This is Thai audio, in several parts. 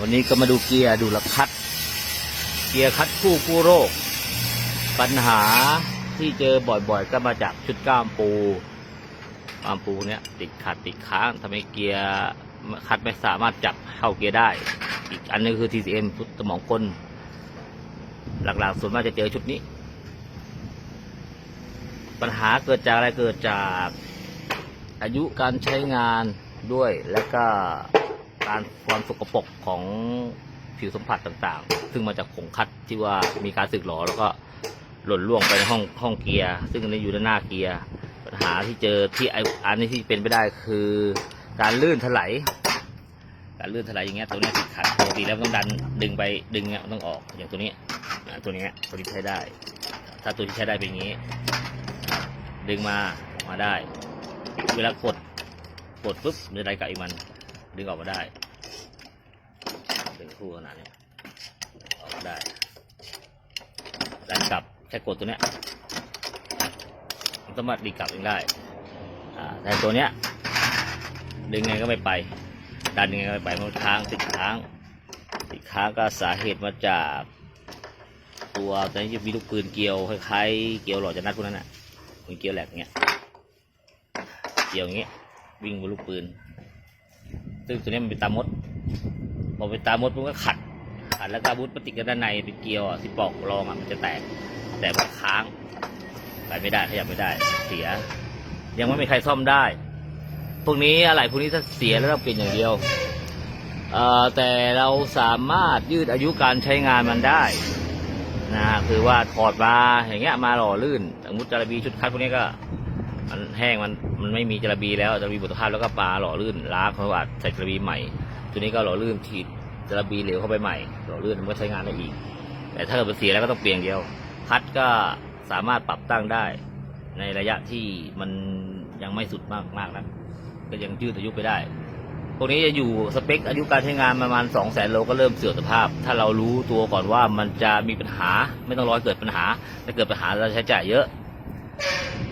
วันนี้ก็มาดูเกียร์ดูละคัด เกียร์คัดคู่กู้โรค ปัญหาที่เจอบ่อยๆ ก็มาจากชุดก้ามปูก้ามปูเนี้ยติดขัดติดค้างทำให้เกียร์คัดไม่สามารถจับเข้าเกียร์ได้ อีกอันนึงคือ TCM ชุดสมองคนหลักๆส่วนมากจะเจอชุดนี้ ปัญหาเกิดจากอะไรเกิดจากอายุการใช้งานด้วยและก็ การความสกปรกของผิวสัมผัสต่างๆ ซึ่งมาจากผงคัดที่ว่ามีการสึกหรอแล้วก็หล่นล่วงไปในห้องห้องเกียร์ ซึ่งอันนี้อยู่ด้านหน้าเกียร์ ปัญหาที่เจอที่ไอ้อันนี้ที่เป็นไปได้คือ การลื่นถลายการลื่นถลายอย่างเงี้ยตัวนี้ติดขัดปกติแล้วต้องดันดึงไปดึงเนี้ยมันต้องออกอย่างตัวนี้ตัวนี้ตัวนี้ใช้ได้ ถ้าตัวที่ใช้ได้เป็นอย่างนี้ ดึงมามาได้ เวลากดกดปุ๊บเรือใดกับอีมันดึงออกมาได้ ดึงคู่ขนาดนี้ออกได้ดันกลับแค่กดตัวเนี้ยมันสามารถดีกลับเองได้แต่ตัวเนี้ยดึงไงก็ไม่ไป ดันยังไงก็ไม่ไปมันค้างติดค้างติดค้างก็สาเหตุมาจากตัวตอนนี้จะมีลูกปืนเกลียวคล้ายๆเกลียวหล่อจะนัดพวกนั้นอะมันเกลียวแหลกเงี้ยเกลียวอย่างเงี้ยวิ่งบนลูกปืนซึ่งตัวนี้มันเป็นตามด พอเป็นตามดมันก็ขัด ขัดแล้วก็อาวุธปฏิกิริยาด้านในเป็นเกลียวอะที่ปอกรองอะมันจะแตก แต่มันค้างไปไม่ได้ขยับไม่ได้ เสีย ยังไม่มีใครซ่อมได้ พวกนี้อะไรพวกนี้ถ้าเสียแล้วต้องเปลี่ยนอย่างเดียวเอ่อแต่เราสามารถยืดอายุการใช้งานมันได้นะคือว่าถอดมาอย่างเงี้ยมาหล่อลื่นสมมติจาระบีชุดคัดพวกนี้ก็ มันแห้งมันมันไม่มีจาระบีแล้วจาระบีบุตรภาพแล้วก็ปลาหล่อลื่นล้างเขาอาจใส่จาระบีใหม่ ตัวนี้ก็หล่อลื่นฉีดจระบีเหลวเข้าไปใหม่ หล่อลื่นมันก็ใช้งานได้อีก แต่ถ้าเกิดมันเสียแล้วก็ต้องเปลี่ยนเดียวคัดก็สามารถปรับตั้งได้ ในระยะที่มันยังไม่สุดมากมากนะก็ยังยืดอายุไปได้ พวกนี้จะอยู่สเปคอายุการใช้งานประมาณ2 0 0แสนโลก็เริ่มเสื่อมสภาพ ถ้าเรารู้ตัวก่อนว่ามันจะมีปัญหา ไม่ต้องรอเกิดปัญหา ถ้าเกิดปัญหาเราใช้จ่ายเยอะ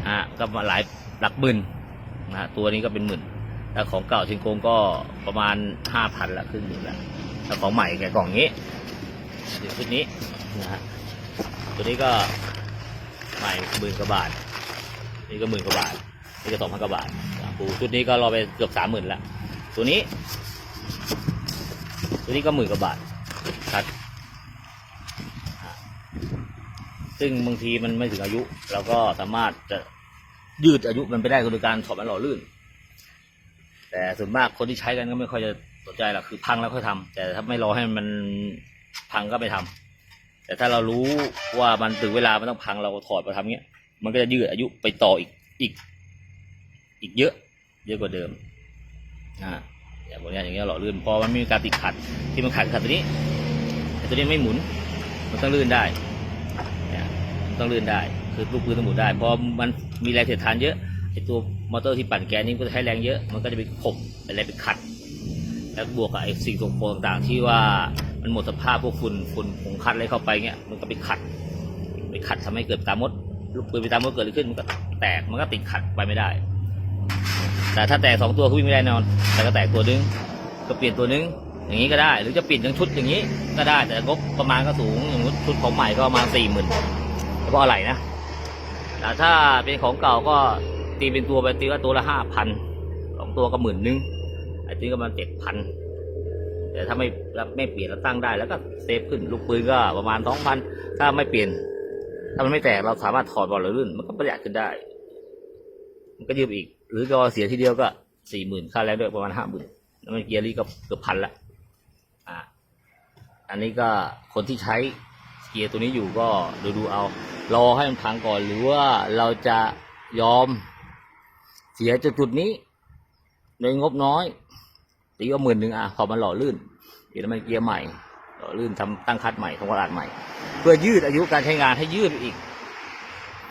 อะก็มาหลายหลักหมื่นนะฮะตัวนี้ก็เป็นหมื่น แต่ของเก่าชิงโกงก็ประมาณห้าพันละครึ่งหมื่นละแต่ของใหม่แกกล่องนี้เดี๋ยวชุดนี้นะฮะตัวนี้ก็ใหม่หมื่นกว่าบาท นี่ก็หมื่นกว่าบาท นี่ก็สองพันกว่าบาทปูชุดนี้ก็รอไปเกือบสามหมื่นละตัวนี้ ตัวนี้ก็หมื่นกว่าบาทครับซึ่งบางทีมันไม่ถึงอายุเราก็สามารถจะยืดอายุมันไปได้โดยการถอดมันหล่อลื่น แต่ส่วนมากคนที่ใช้กันก็ไม่ค่อยจะสนใจหรอกคือพังแล้วค่อยทำแต่ถ้าไม่รอให้มันพังก็ไม่ทำแต่ถ้าเรารู้ว่ามันถึงเวลามันต้องพังเราก็ถอดมาทำเงี้ย มันก็จะยืดอายุไปต่ออีกอีก อีกเยอะ เยอะกว่าเดิมอ่าอย่างพวกเนี้ยอย่างเงี้ยหล่อลื่นพอมันไม่มีการติดขัดที่มันขัดขัดตัวนี้ไอ้ตัวนี้ไม่หมุน มันต้องลื่นได้เนี่ยมันต้องลื่นได้ คือลูกปืนต้องหมุนได้พอมันมีแรงเสียดทานเยอะ ตัวมอเตอร์ที่ปั่นแกนนี่ก็จะใช้แรงเยอะ มันก็จะไปข่มอะไรไปขัด แล้วบวกกับไอ้สิ่งสกปรกต่างๆ ที่ว่ามันหมดสภาพพวกฝุ่นฝุ่นผงคัดอะไรเข้าไปเงี้ย มันก็ไปขัด ไปขัดทำให้เกิดตามมด ลูกปืนไปตามมดเกิดอะไรขึ้นมันก็แตก มันก็ติดขัดไปไม่ได้ แต่ถ้าแตกสองตัวก็วิ่งไม่ได้นอน แต่ก็แตกตัวนึง ก็เปลี่ยนตัวนึง อย่างนี้ก็ได้ หรือจะเปลี่ยนทั้งชุดอย่างนี้ก็ได้ แต่งบประมาณก็สูงอย่างชุดของใหม่ก็ประมาณสี่หมื่นเฉพาะอะไรนะ แต่ถ้าเป็นของเก่าก็ ตีเป็นตัวไปตีว่าตัวละห้าพันสองตัวก็หมื่นนึงไอ้ตีก็ประมาณเจ็ดพันแต่ถ้าไม่ไม่เปลี่ยนเราตั้งได้แล้วก็เซฟขึ้นลูกปืนก็ประมาณสองพันถ้าไม่เปลี่ยน ถ้ามันไม่แตกเราสามารถถอดบอลหรือลื่นมันก็ประหยัดขึ้นได้ มันก็ยืมอีก หรือก็เสียทีเดียวก็สี่หมื่นค่าแรงด้วยประมาณห้าหมื่นแล้วมันเกียร์นี่ก็เกือบพันละอ่า อันนี้ก็คนที่ใช้เกียร์ตัวนี้อยู่ก็ดูดูเอา รอให้มันพังก่อนหรือว่าเราจะยอม เสียจุดจุดนี้โดยงบน้อย ตีก็หมื่นหนึ่งอะพอมันหล่อลื่นเกียร์น้ำมันเกียร์ใหม่หล่อลื่นทำตั้งคัดใหม่ทำตลาดใหม่ เพื่อยืดอายุการใช้งานให้ยืดไปอีก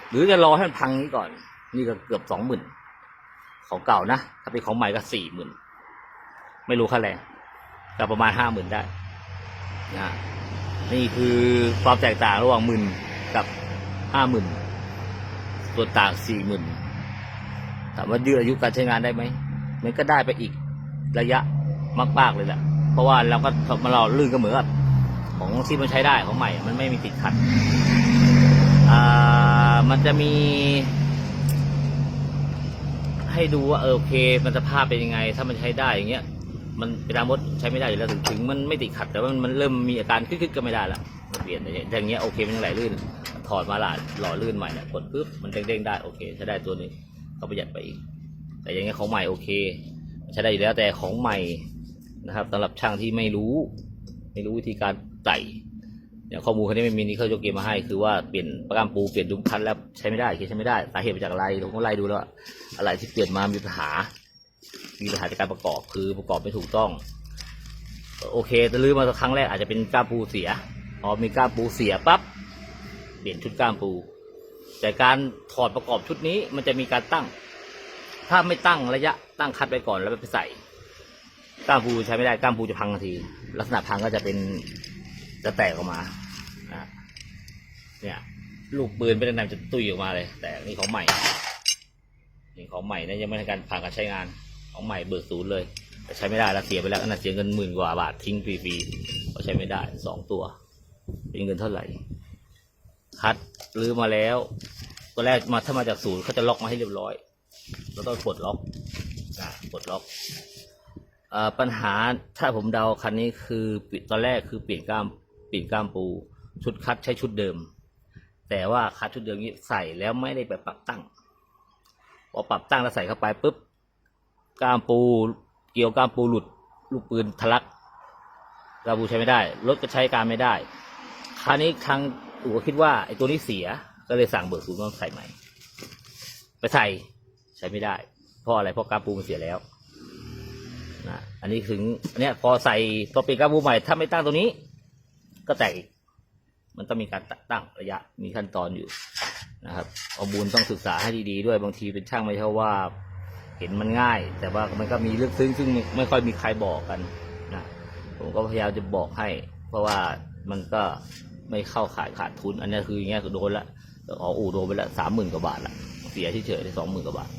หรือจะรอให้มันพังนี้ก่อน นี่ก็เกือบสองหมื่นของเก่านะถ้าเป็นของใหม่ก็สี่หมื่นไม่รู้ค่าแรงก็ประมาณห้าหมื่นได้นะนี่คือความแตกต่างระหว่างหมื่นกับห้าหมื่นส่วต่างสี่หมื่น ถามว่ายืดอายุการใช้งานได้ไหมมันก็ได้ไปอีกระยะมากๆเลยแหละเพราะว่าเราก็มาเราลื่นก็เหมือนกับของที่มันใช้ได้ของใหม่ มันไม่มีติดขัดอ่ามันจะมี ให้ดูว่าเออโอเค มันสภาพเป็นยังไง ถ้ามันใช้ได้อย่างเงี้ย มันเวลามดใช้ไม่ได้อยู่แล้วถึงถึงมันไม่ติดขัด แต่ว่ามันเริ่มมีอาการคึกๆก็ไม่ได้ล้วเปลี่ยนอย่างเงี้ยอย่างเงี้ยโอเคมันยังไหลลื่นถอดมาหลาดหล่อลื่นใหม่เนี่ยกดปุ๊บมันเด้งๆได้โอเคใช้ได้ตัวนี้ ก็ประหยัดไปอีก แต่อย่างเงี้ยของใหม่โอเค ใช้ได้อยู่แล้วแต่ของใหม่นะครับสำหรับช่างที่ไม่รู้ ไม่รู้วิธีการใส่อย่างข้อมูลคันนี้ไม่มีนี่เขายกเกมมาให้คือว่าเปลี่ยนประกันปูเปลี่ยนดุมคันแล้วใช้ไม่ได้ใช้ไม่ได้สาเหตุมาจากอะไรผมก็ไล่ดูแล้วอะไรที่เปลี่ยนมามีปัญหา มีปัญหาจากการประกอบคือประกอบไม่ถูกต้อง โอเคแต่ลืมมาครั้งแรกอาจจะเป็นก้ามปูเสียพอมีก้ามปูเสียปั๊บเปลี่ยนชุดก้ามปู แต่การถอดประกอบชุดนี้มันจะมีการตั้ง ถ้าไม่ตั้งระยะตั้งคัดไปก่อนแล้วไปใส่ก้ามปูใช้ไม่ได้ก้ามปูจะพังทันที ลักษณะพังก็จะเป็นจะแตกออกมานะเนี่ยลูกปืนเป็นนำจะตุยออกมาเลย แต่นี่ของใหม่นี่ของใหม่นะยังไม่ได้การผ่านการใช้งานของใหม่เบิกศูนย์เลยแต่ใช้ไม่ได้แล้วเสียไปแล้วขนาดเสียเงินหมื่นกว่าบาททิ้งฟรีๆก็ใช้ไม่ได้สองตัว เป็นเงินเท่าไหร่ คัดรื้อมาแล้วตัวแรกมาถ้ามาจากศูนย์เขาจะล็อกมาให้เรียบร้อยเราต้องกดล็อกอ่ากดล็อกอปัญหาถ้าผมเดาคันนี้คือตอนแรกคือเปลี่ยนก้ามเปลี่ยนก้ามปู ชุดคัดใช้ชุดเดิม แต่ว่าคัดชุดเดิมนี้ใส่แล้วไม่ได้ไปปรับตั้งพอปรับตั้งแล้วใส่เข้าไปปุ๊บก้ามปู เกี่ยวก้ามปูหลุดลูกปืนทะลักก้ามปูใช้ไม่ได้รถก็ใช้การไม่ได้คราวนี้ทาง อู่ก็คิดว่าไอ้ตัวนี้เสียก็เลยสั่งเบิกศูนย์ต้องใส่ใหม่ ไปใส่ใช้ไม่ได้ เพราะอะไรเพราะกาปูมันเสียแล้วนะอันนี้ถึงเนี้ยพอใส่พอเปลี่ยนกาปูใหม่ ถ้าไม่ตั้งตัวนี้ ก็แตกอีกมันต้องมีการตั้งระยะมีขั้นตอนอยู่นะครับข้อมูลต้องศึกษาให้ดีๆด้วยบางทีเป็นช่างไม่ใช่ว่า เห็นมันง่าย แต่ว่ามันก็มีลึกซึ้งซึ่งไม่ค่อยมีใครบอกกันนะผมก็พยายามจะบอกให้ เพราะว่ามันก็ ไม่เข้าขายขาดทุน อันนี้คืออย่างเงี้ยคือโดนละอ๋ออู่โดนไปละสามหมื่นกว่าบาทละเสียเฉยๆได้สองหมื่นกว่าบาท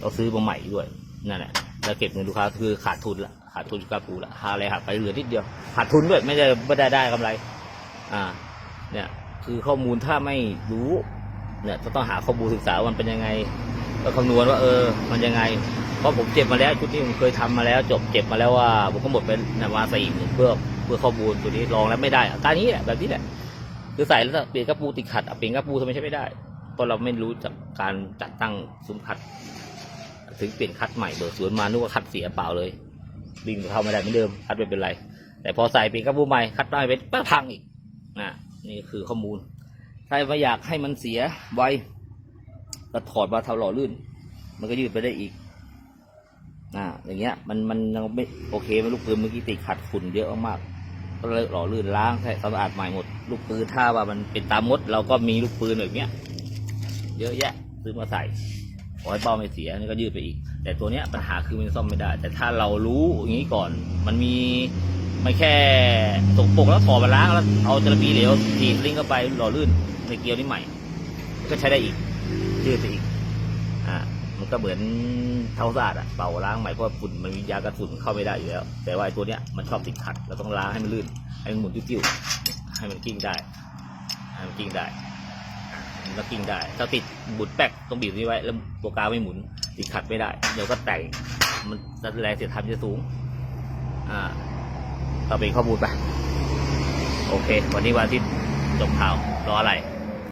เราซื้อมาใหม่ด้วยนั่นแหละแล้วเก็บเงินลูกค้าคือขาดทุนละขาดทุนกาปูละหาอะไรหักไปเหลือนิดเดียวขาดทุนด้วยไม่ได้ไม่ได้ได้กำไร อ่า เนี่ย คือข้อมูลถ้าไม่รู้ เนี่ยจะต้องหาข้อมูลศึกษาว่ามันเป็นยังไงก็คำนวณว่าเออ มันยังไงเพราะผมเจ็บมาแล้วชุดนี้ผมเคยทำมาแล้ว จบเจ็บมาแล้วว่าผมก็หมดเป็นนาวาสี่หมื่นเพื่อ เพื่อข้อมูลตัวนี้ลองแล้วไม่ได้อาการนี้แหละแบบนี้แหละคือใส่แล้วเปลี่ยนกระปูติดขัดเปลี่ยนกระปูทำไมใช้ไม่ได้เพราะเราไม่รู้จากการจัดตั้งซุ้มคัด ถึงเปลี่ยนคัดใหม่เบิกสวนมานึกว่าคัดเสียเปล่าเลยวิ่งเข้าไม่ได้เหมือนเดิมคัดไม่เป็นไร แต่พอใส่เปลี่ยนกระปูใหม่คัดได้เป็นป้าพังอีกนะนี่คือข้อมูลถ้าไม่อยากให้มันเสียไวก็ถอดมาเท่าหล่อลื่น มันก็ยืดไปได้อีก อ่าอย่างเงี้ยมันมันยังไม่โอเคไหมลูกปืนเมื่อกี้ติดขัดฝุ่นเยอะมากก็เลยหล่อลื่นล้างให้สะอาดใหม่หมด ลูกปืนถ้าว่ามันเป็นตามมด เราก็มีลูกปืนแบบเนี้ย เยอะแยะซื้อมาใส่ขอให้เป้าไม่เสียนี่ก็ยืดไปอีก แต่ตัวเนี้ยปัญหาคือมันซ่อมไม่ได้ แต่ถ้าเรารู้อย่างนี้ก่อน มันมีไม่แค่สกปรกแล้วถอดมาล้างแล้วเอาจระบีเหลวทีบลิงเข้าไปหล่อลื่นในเกียวนี้ใหม่ ก็ใช้ได้อีกยืดไปอีกอ่า มันก็เหมือนเท้าสะอาดอะเป่าล้างใหม่เพราะฝุ่นมันมียากระสุนเข้าไม่ได้อยู่แล้ว แต่ว่าไอ้ตัวเนี้ยมันชอบติดขัดเราต้องล้างให้มันลื่นให้มันหมุนติ้วๆให้มันกิ้งได้ให้มันกิ้งได้มันก็กิ้งได้ ถ้าติดบุดแป๊กต้องบีบนี้ไว้แล้วตัวกาวไม่หมุน ติดขัดไม่ได้ เดี๋ยวก็แตกมันแรงเสียดทานจะสูง อ่าก็เป็นข้อมูลไปโอเค วันนี้วันที่จบข่าวรออะไร